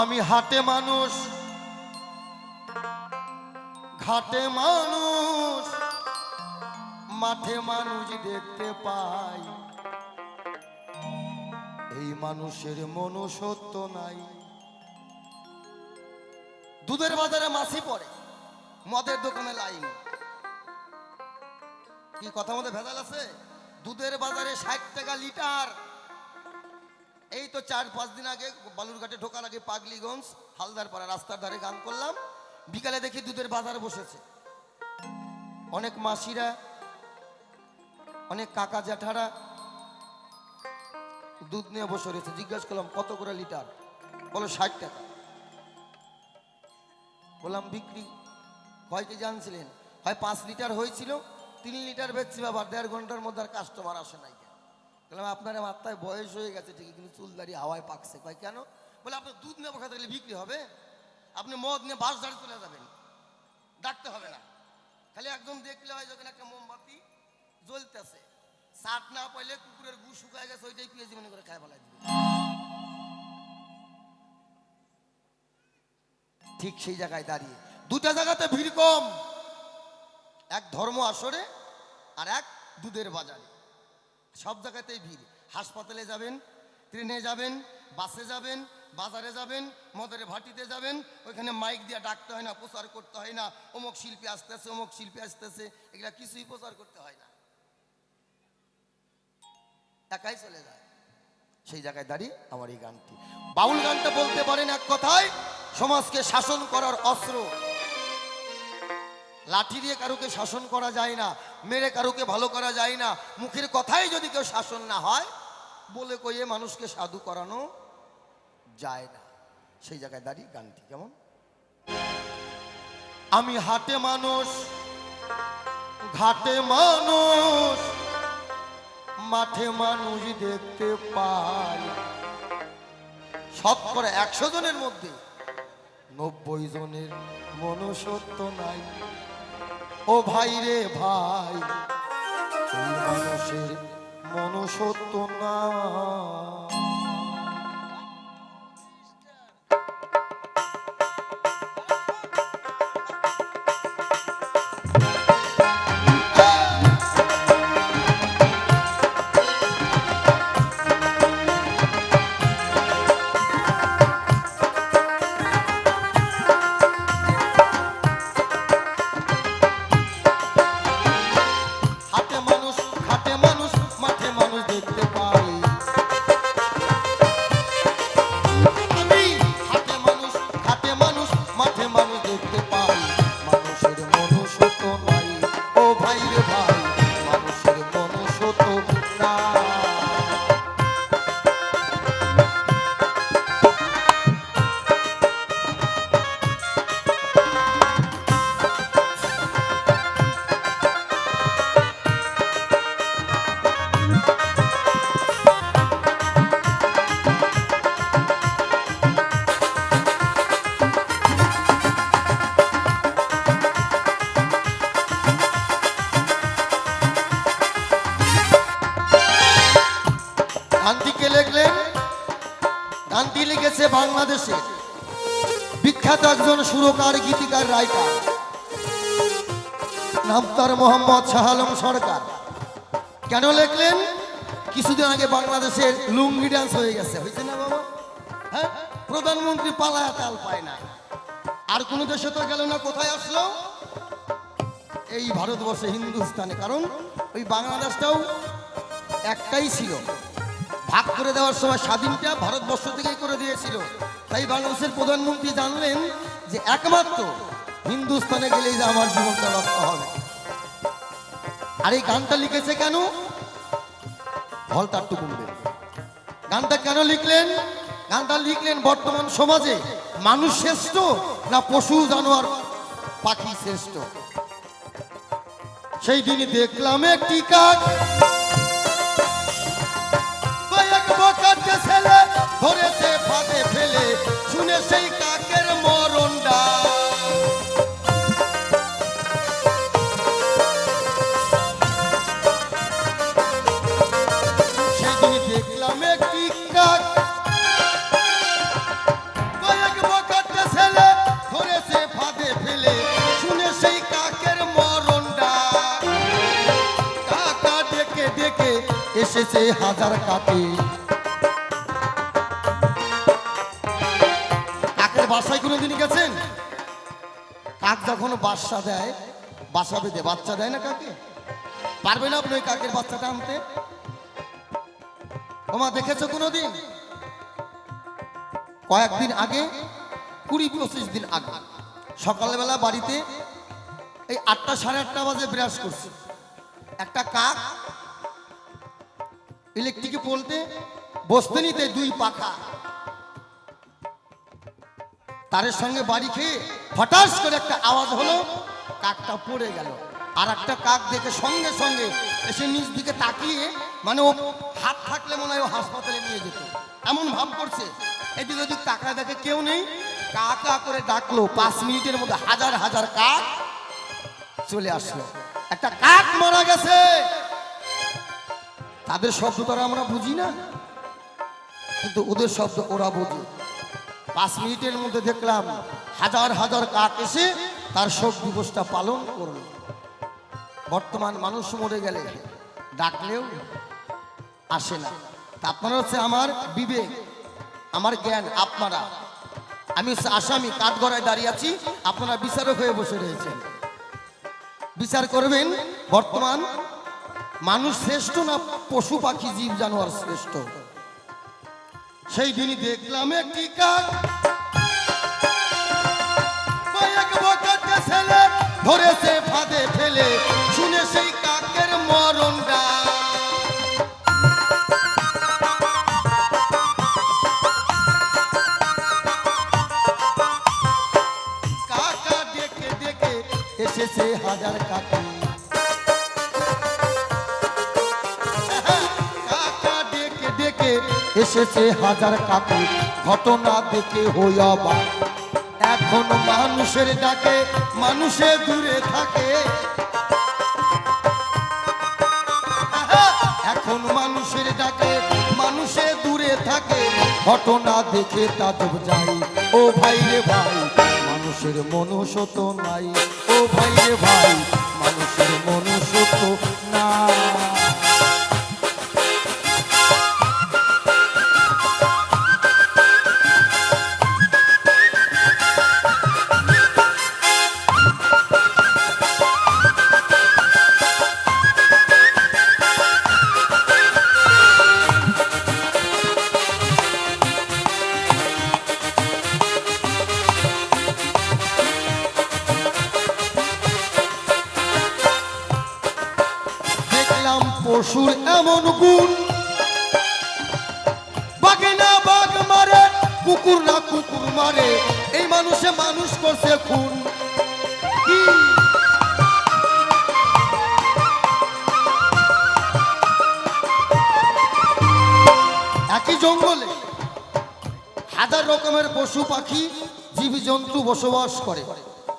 আমি হাটে মানুষ, ঘাটে মানুষ, মাঠে মানুষ দেখতে পাই। এই মানুষের মনুষ্যত্ব নাই। দুধের বাজারে মাছি পড়ে, মদের দোকানে লাইন। কি কথা মধ্যে ভেজাল আছে? দুধের বাজারে ষাট টাকা লিটার এই তো চার, পাঁচ দিন আগে বালুরঘাটে ঢোকার আগে পাগলিগঞ্জ হালদার পাড়া রাস্তার ধারে গান করলাম। বিকালে দেখি দুধের বাজার বসেছে। অনেক মাসিরা, অনেক কাকা জ্যাঠারা দুধ নিয়ে বসে রয়েছে। জিজ্ঞাসা করলাম, কত করে লিটার? বলো, ষাট টাকা। বললাম, বিক্রি? কয় কেজি আনছিলেন হয় পাঁচ লিটার হয়েছিল, তিন লিটার বেচছি বাবা, দেড় ঘণ্টার মধ্যে আর কাস্টমার আসে নাই। বললাম, আপনার মাত্রায় বয়স হয়ে গেছে ঠিকই, কিন্তু চুল দাঁড়িয়ে হাওয়ায় পাকছে। কয়, কেন? বলে আপনার দুধ নেব খাতে গেলে বিক্রি হবে। আপনি মদ নিয়ে বাস দাঁড়িয়ে চলে যাবেন। ডাকতে হবে না। খালি একদম দেখলে হয় যখন একটা মোমবাতি জ্বলতেছে সাট না পাইলে কুকুরের গু শুকায় গেছে, ওইটাই পিএজি মনে করে খায় ফেলাই দিবে। ঠিক সেই জায়গায় দাঁড়িয়ে। দুটা জায়গাতে ভিড় কম। এক ধর্ম আসরে আর এক দুধের বাজারে। সব জায়গাতেই ভিড়। হাসপাতালে যাবেন, ট্রেনে যাবেন, বাসে যাবেন, বাজারে যাবেন, মদের ভাটিতে যাবেন, ওইখানে মাইক দিয়ে ডাকতে হয় না, প্রচার করতে হয় না, অমুক শিল্পী আসতেছে, অমুক শিল্পী আসতেছে, এগুলা কিছুই প্রচার করতে হয় না। একাই চলে যায়। সেই জায়গায় দাঁড়িয়ে আমার এই গানটি। বাউল গানটা বলতে পারেন এক কথায়, সমাজকে শাসন করার অস্ত্র। লাঠি দিয়ে কারুকে শাসন করা যায় না। মেরে কারুকে ভালো করা যায় না, মুখের কথাই যদি কেউ শাসন না হয়, বলে কইয়ে মানুষকে সাধু করানো যায় না। সেই জায়গায় দাঁড়িয়ে গানটি কেমন? আমি হাটে মানুষ, ঘাটে মানুষ, মাঠে মানুষ দেখতে পাই। শতকরা একশো জনের মধ্যে নব্বই জনের মনুষ্যত্ব নাই। ও ভাই রে ভাই মানুষের মনুষ্যত্ব না। বিখ্যাত একজন সুরকার, গীতিকার, রাইটার। নাম তার মোহাম্মদ শাহ আলম সরকার। কেন লিখলেন? কিছুদিন আগে বাংলাদেশের লুঙ্গি ডান্স হয়ে গেছে। হয়েছে না বাবা? হ্যাঁ? প্রধানমন্ত্রী পালায় তাল পায় না। আর কোন দেশে তো গেল না, কোথায় আসলো? এই ভারতবর্ষে হিন্দুস্তানে। কারণ ওই বাংলাদেশটাও একটাই ছিল। ভাগ করে দেওয়ার সময় স্বাধীনটা ভারতবর্ষ থেকেই করে দিয়েছিল। তাই বাংলাদেশের প্রধানমন্ত্রী জানলেন যে একমাত্র হিন্দুস্তানে গেলেই যে আমার জীবনটা রক্ষা হবে। আর এই গানটা লিখেছে কেন? হলটা একটু কমবে গানটা কেন লিখলেন? গানটা লিখলেন বর্তমান সমাজে মানুষ শ্রেষ্ঠ না পশু, জানোয়ার, পাখি শ্রেষ্ঠ? সেই দিনই দেখলাম একটি কাক ধরেছে ফাঁদে ফেলে, শুনে সেই কাকের মরণডা সেদিন দেখলাম একটি ফাঁদে ফেলে, শুনে সেই কাকের মরণডা কাকা ডেকে ডেকে এসেছে হাজার কাটি কাকের কোনোদিন গেছেন? কাক যখন বাসা দেয়, বাসা বেঁধে, বাচ্চা দেয় না কাকে? পারবে না আপনি কাকের বাচ্চাটা আনতে ওমা, দেখেছ কোনোদিন? কয়েকদিন আগে, কুড়ি পঁচিশ দিন আগে, সকালবেলা বাড়িতে এই আটটা সাড়ে আটটা বাজে ব্রাশ করছি। একটা কাক ইলেকট্রিকে বলতে বসতে নিতে দুই পাখা। তারের সঙ্গে বাড়ি খেয়ে হঠাৎ করে একটা আওয়াজ হলো, কাকটা পড়ে গেল। আর একটা কাক দেখে সঙ্গে সঙ্গে এসে নিচ দিকে তাকিয়ে মানে ও হাত থাকলে মনে হয় ও হাসপাতালে নিয়ে যেত। এমন ভাব করছে। এদিকে ওদিক তাকায় দেখে কেউ নেই। কা কা করে ডাকলো। পাঁচ মিনিটের মধ্যে হাজার হাজার কাক চলে আসলো। একটা কাক মারা গেছে। তাদের শব্দ তো আর আমরা বুঝি না। কিন্তু ওদের শব্দ ওরা বোঝে। পাঁচ মিনিটের মধ্যে দেখলাম হাজার হাজার কাক এসে তার শোক দিবসটা পালন করল। বর্তমান মানুষ মরে গেলে ডাকলেও আসে না। আপনারা হচ্ছে আমার বিবেক, আমার জ্ঞান, আপনারা। আমি হচ্ছে আসামি, কাঠগড়ায় দাঁড়িয়ে আছি, আপনারা বিচারক হয়ে বসে রয়েছেন। বিচার করবেন, বর্তমান মানুষ শ্রেষ্ঠ না পশু পাখি, জীব, জানোয়ার শ্রেষ্ঠ? সেই দিনই দেখলাম একটি কাক। ছেলে ধরেছে, ফাঁদে ফেলে। শুনে সেই কাকের মরণ ডাক। কাকা ডেকে ডেকে এসেছে হাজার কাকা। এসেছে হাজার কাকি ঘটনা দেখে হইয়া বা এখন মানুষের ডাকে, মানুষে দূরে থাকে। এখন মানুষের ডাকে, মানুষে দূরে থাকে। ঘটনা দেখে তাজব যাই। ও ভাই রে ভাই, মানুষের মনুষ্যত নাই। ও ভাই রে ভাই, মানুষের মনুষ্যত না পশুর এমন গুণ। বাঘে না বাঘ মারে, কুকুর না কুকুর মারে, এই মানুষে মানুষ করছে খুন। একই জঙ্গলে হাজার রকমের পশু পাখি জীব জন্তু বসবাস করে।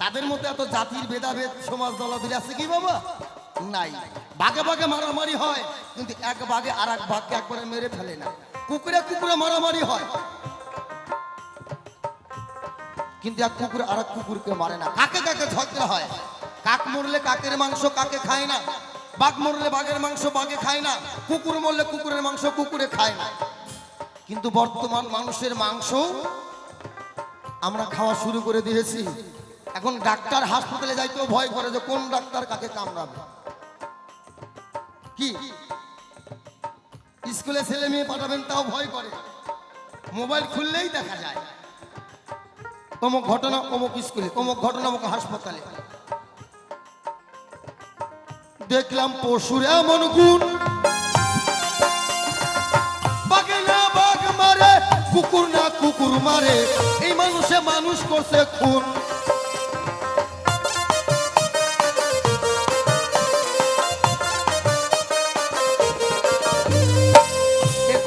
তাদের মধ্যে এত জাতির ভেদাভেদ সমাজ দলাদলি আছে কি বাবা? নাই। বাঘে বাঘে মারামারি হয়, কিন্তু এক বাঘে আর এক বাঘকে একবারে মেরে ফেলে না। কুকুরে কুকুরে মারামারি হয়। কিন্তু এক কুকুর আর এক কুকুরকে মারে না। কাকে কাকে ঝগড়া হয়? কাক মরলে কাকের মাংস কাকে খায় না? বাঘ মরলে বাঘের মাংস বাঘে খায় না। কুকুর মরলে কুকুরের মাংস কুকুরে খায় না। কিন্তু বর্তমান মানুষের মাংস আমরা খাওয়া শুরু করে দিয়েছি। এখন ডাক্তার হাসপাতালে যাইতেও ভয় করে যে কোন ডাক্তার কাকে কামড়াবে। কি? স্কুলে ছেলে মেয়ে পাঠাবেন তাও ভয় করে। মোবাইল খুললেই দেখা যায়। অমুক ঘটনা, অমুক স্কুলে, অমুক ঘটনা, অমুক হাসপাতালে। দেখলাম পশুর এমন গুণ। কুকুর না কুকুর মারে। এই মানুষে মানুষ করছে খুন।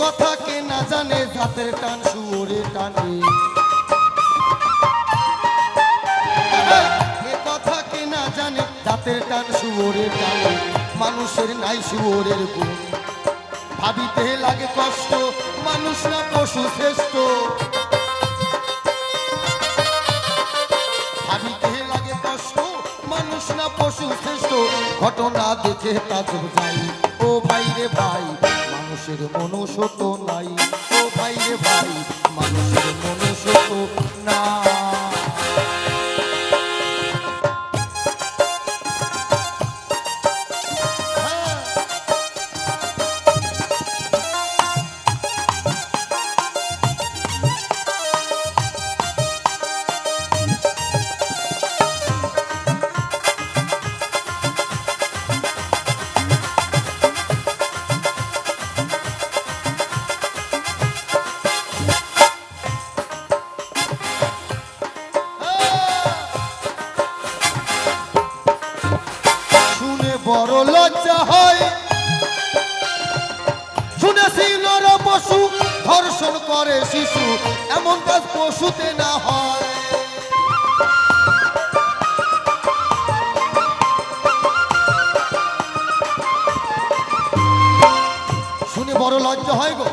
কথা কে না জানে, জাতের টান শুয়োরে টানে। কথা টান শুয়োরে টানে। মানুষের নাই শুয়োরের গুণ। ভাবিতে লাগে কষ্ট, মানুষ না পশু শ্রেষ্ঠ। ভাবিতে লাগে কষ্ট, মানুষ না পশু শ্রেষ্ঠ। ঘটনা দেখে তাজব যাই ও ভাই রে ভাই মানুষের মনুষ্য তো নাই। ও ভাই রে ভাই মানুষের মনুষ্য তো করে শিশু, এমন কাজ পশুতে না হয়। শুনে বড় লজ্জা হয় গো।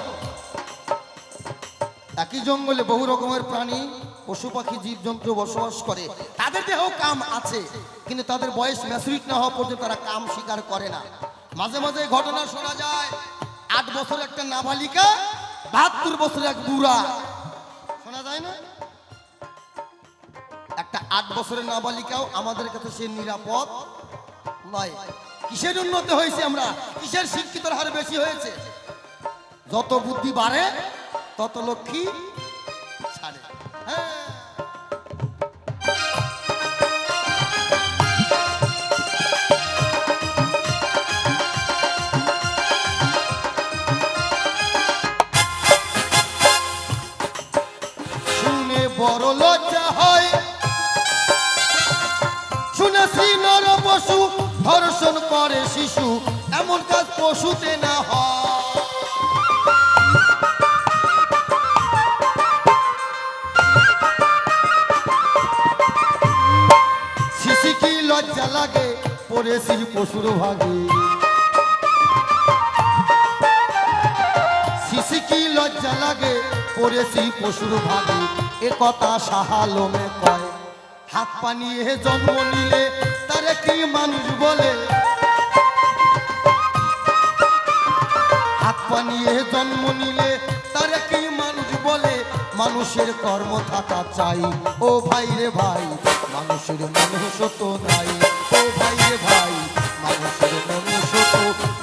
একই জঙ্গলে বহু রকমের প্রাণী, পশু পাখি, জীবজন্তু বসবাস করে। তাদের দেহ কাম আছে, কিন্তু তাদের বয়স ম্যাচুরিট না হওয়া পর্যন্ত তারা কাম স্বীকার করে না। মাঝে মাঝে ঘটনা শোনা যায়, আট বছর একটা নাবালিকা বাহাত্তর বছরের এক বুড়া। শোনা যায় না? একটা আট বছরের নাবালিকাও আমাদের কাছে সে নিরাপদ নয়। কিসের উন্নত হয়েছে আমরা? কিসের শিক্ষিতর হার বেশি হয়েছে? যত বুদ্ধি বাড়ে তত লক্ষ্মী ছাড়ে। হ্যাঁ। পশুতে না হয়। কি লজ্জা লাগে পড়েছি পশুর ভাগে? শিশি কি লজ্জা লাগে পড়েছি পশুর ভাগে? এ কথা সাহালমে কয়, হাত পানিয়ে জন্ম নিলে তারে কি মানুষ বলে? জন্ম নিলে তারে কি মানুষ বলে? মানুষের কর্ম থাকা চাই। ও ভাই রে ভাই, মানুষের মনুষ্য তো নাই। ও ভাই রে ভাই, মানুষের মনুষ্য তো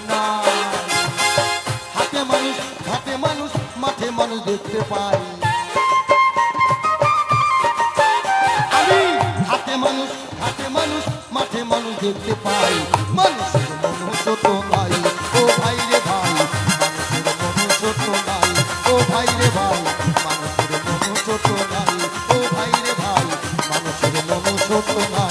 নাই। হাতে মানুষ হাতে মানুষ, মাঠে মানুষ দেখতে পাই। আমি হাতে মানুষ মানুষ, মাঠে মানুষ দেখতে পাই। মানুষের মনুষ্য তো নাই। Bolsonaro.